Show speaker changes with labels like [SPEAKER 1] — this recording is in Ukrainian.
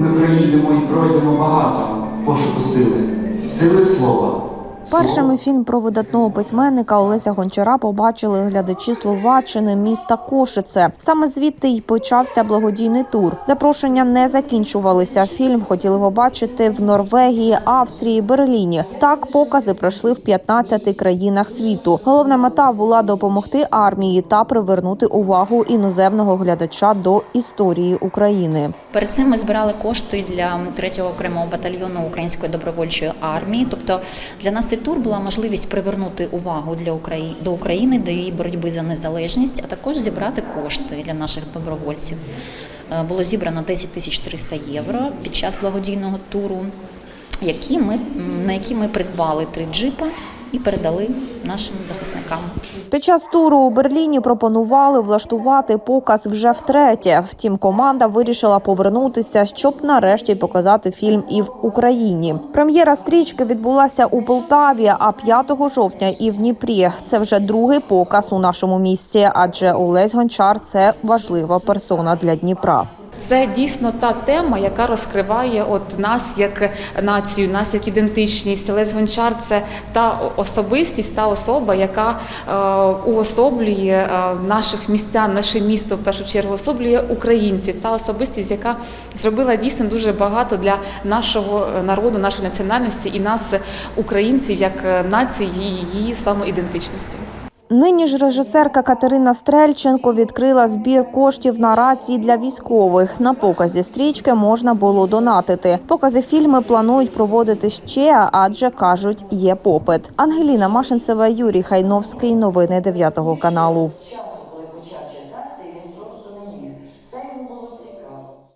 [SPEAKER 1] Ми приїдемо і пройдемо багато в пошуку сили, сили слова.
[SPEAKER 2] Першими фільм про видатного письменника Олеся Гончара побачили глядачі Словаччини міста Кошице. Саме звідти й почався благодійний тур. Запрошення не закінчувалися. Фільм хотіли побачити в Норвегії, Австрії, Берліні. Так покази пройшли в 15 країнах світу. Головна мета була допомогти армії та привернути увагу іноземного глядача до історії України.
[SPEAKER 3] Перед цим ми збирали кошти для третього окремого батальйону української добровольчої армії. Тобто для нас цей тур була можливість привернути увагу для України до України, до її боротьби за незалежність, а також зібрати кошти для наших добровольців. Е, Було зібрано 10 тисяч 300 євро під час благодійного туру, які ми, на які ми придбали три джипа і передали нашим захисникам.
[SPEAKER 2] Під час туру у Берліні пропонували влаштувати показ вже втретє. Втім, команда вирішила повернутися, щоб нарешті показати фільм і в Україні. Прем'єра стрічки відбулася у Полтаві, а 5 жовтня і в Дніпрі. Це вже другий показ у нашому місті, адже Олесь Гончар це важлива персона для Дніпра.
[SPEAKER 4] Це дійсно та тема, яка розкриває от нас як націю, нас як ідентичність. Олесь Гончар це та особистість, та особа, яка е, уособлює е, наших містян, наше місто в першу чергу особлює українців. Та особистість, яка зробила дійсно дуже багато для нашого народу, нашої національності і нас, українців, як е, нації, її самоідентичності.
[SPEAKER 2] Нині ж режисерка Катерина Стрельченко відкрила збір коштів на рації для військових. На показі стрічки можна було донатити. Покази фільми планують проводити ще, адже кажуть, є попит. Ангеліна Машинцева, Юрій Хайновський. Новини 9 каналу.